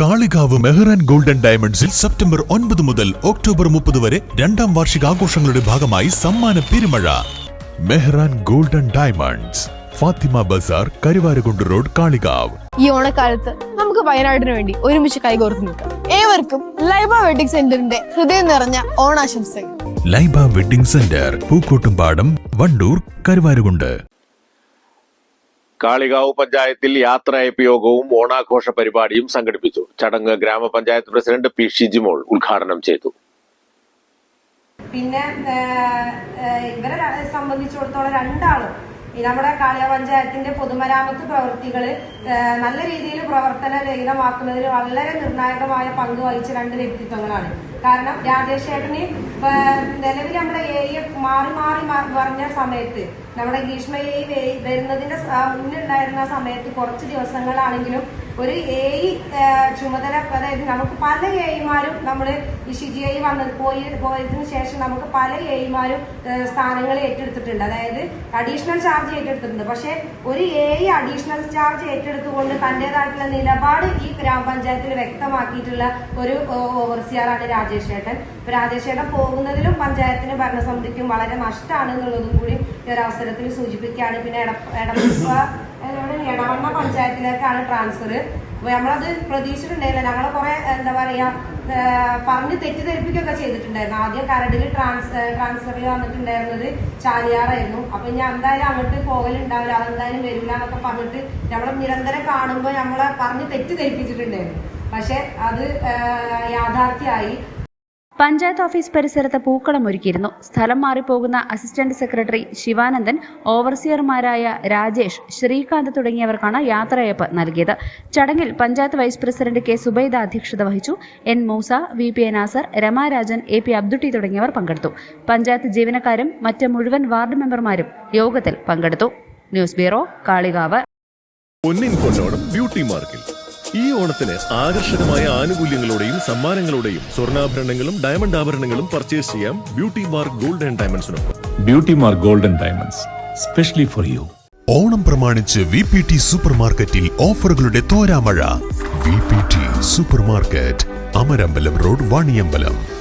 Kalikavu Mehran golden ഡയമണ്ട്സിൽ September ഒൻപത് മുതൽ ഒക്ടോബർ മുപ്പത് വരെ രണ്ടാം വാർഷിക ആഘോഷങ്ങളുടെ ഭാഗമായി സമ്മാന പെരുമഴ. Mehran golden diamonds Fathima Bazar Karuvarakundu road Kalikavu. ഈ ഓണക്കാലത്ത് നമുക്ക് വയനാടിന് വേണ്ടി ഒരുമിച്ച് കൈകോർത്ത് നിൽക്കാം. ഏവർക്കും ലൈബ വെഡിങ് സെന്ററിന്റെ ഹൃദയം നിറഞ്ഞ ഓണാശംസകൾ. Laiba wedding centre Pookkottumpadam Wandoor Karuvarakundu. Kalikavu പഞ്ചായത്തിൽ യാത്രയപ്പ് യോഗവും ഓണാഘോഷ പരിപാടിയും സംഘടിപ്പിച്ചു. ചടങ്ങ് ഗ്രാമപഞ്ചായത്ത് പ്രസിഡന്റ് പി ഷിജിമോൾ ഉദ്ഘാടനം ചെയ്തു. പിന്നെ ഇവരെ സംബന്ധിച്ചിടത്തോളം രണ്ടാളും നമ്മുടെ കാളിയ പഞ്ചായത്തിന്റെ പൊതുമരാമത്ത് പ്രവൃത്തികൾ നല്ല രീതിയിൽ പ്രവർത്തന രഹിതമാക്കുന്നതിൽ വളരെ നിർണായകമായ പങ്ക് വഹിച്ച രണ്ട് വ്യക്തിത്വങ്ങളാണ്. കാരണം രാജേഷ് ചേട്ടന് നിലവിൽ നമ്മുടെ ഏരിയ മാറി മാറി മാ- പറഞ്ഞ സമയത്ത് നമ്മുടെ ഗ്രീഷ്മ വേ- വരുന്നതിന്റെ മുന്നുണ്ടായിരുന്ന സമയത്ത് കുറച്ച് ദിവസങ്ങളാണെങ്കിലും ഒരു ഏയി ചുമതല അതായത് നമുക്ക് പല ഏയിമാരും നമ്മൾ ഈ ഷിജി ഐ പോയി പോയതിനു ശേഷം നമുക്ക് പല ഏയിമാരും സ്ഥാനങ്ങൾ ഏറ്റെടുത്തിട്ടുണ്ട്. അതായത് അഡീഷണൽ ചാർജ് ഏറ്റെടുത്തിട്ടുണ്ട്. പക്ഷെ ഒരു ഏയി അഡീഷണൽ ചാർജ് ഏറ്റെടുത്തുകൊണ്ട് തന്റേതായിട്ടുള്ള നിലപാട് ഈ ഗ്രാമപഞ്ചായത്തിൽ വ്യക്തമാക്കിയിട്ടുള്ള ഒരു ഓവർസിയറാണ് രാജേഷ് ഏട്ടൻ രാജേഷ് ഏട്ടൻ പോകുന്നതിലും പഞ്ചായത്തിന് ഭരണസമിതിക്കും വളരെ നഷ്ടമാണ് എന്നുള്ളതും കൂടി ഈ ഒരു അവസരത്തിൽ സൂചിപ്പിക്കുകയാണ്. പിന്നെ എടപ്പ എടപ്പ എടവണ്ണ പഞ്ചായത്തിലേക്കാണ് ട്രാൻസ്ഫർ. നമ്മളത് പ്രതീക്ഷിച്ചിട്ടുണ്ടായില്ല. ഞങ്ങളെ കുറെ എന്താ പറയാ പറഞ്ഞ് തെറ്റിദ്ധരിപ്പിക്കുകയൊക്കെ ചെയ്തിട്ടുണ്ടായിരുന്നു. ആദ്യം കരടിൽ ട്രാൻസ് ട്രാൻസ്ഫർ വന്നിട്ടുണ്ടായിരുന്നത് ചാലിയാറായിരുന്നു. അപ്പൊ ഞാൻ എന്തായാലും അങ്ങോട്ട് പോകലുണ്ടാവില്ല. അതെന്തായാലും വരില്ല എന്നൊക്കെ പറഞ്ഞിട്ട് നമ്മളെ നിരന്തരം കാണുമ്പോൾ നമ്മളെ പറഞ്ഞ് തെറ്റിദ്ധരിപ്പിച്ചിട്ടുണ്ടായിരുന്നു. പക്ഷെ അത് യാഥാർത്ഥ്യമായി. പഞ്ചായത്ത് ഓഫീസ് പരിസരത്ത് പൂക്കളം ഒരുക്കിയിരുന്നു. സ്ഥലം മാറിപ്പോകുന്ന അസിസ്റ്റന്റ് സെക്രട്ടറി ശിവാനന്ദൻ ഓവർസിയർമാരായ രാജേഷ് ശ്രീകാന്ത് തുടങ്ങിയവർക്കാണ് യാത്രയയപ്പ് നൽകിയത്. ചടങ്ങിൽ panchayat vice president K Subaida അധ്യക്ഷത വഹിച്ചു. N Moosa V P A Nasar Ramarajan A P Abdutty തുടങ്ങിയവർ പങ്കെടുത്തു. പഞ്ചായത്ത് ജീവനക്കാരും മറ്റ് മുഴുവൻ വാർഡ് മെമ്പർമാരും യോഗത്തിൽ പങ്കെടുത്തു. News bureau Kalikavu. ബ്യൂട്ടി മാർക്കിൽ. ഈ ഓണത്തിന് ആകർഷകമായ ആനുകൂല്യങ്ങളോടെയും സമ്മാനങ്ങളോടെയും സ്വർണാഭരണങ്ങളും ഡയമണ്ട് ആഭരണങ്ങളും പർച്ചേസ് ചെയ്യാം beauty mark gold and ഡയമണ്ട്സിനൊപ്പം beauty mark gold and diamonds specially for you Onam പ്രമാണിച്ച് വി പി ടി സൂപ്പർ മാർക്കറ്റിൽ ഓഫറുകളുടെ തോരാമഴ. V P T super market Amarambalam road Vaniyambalam.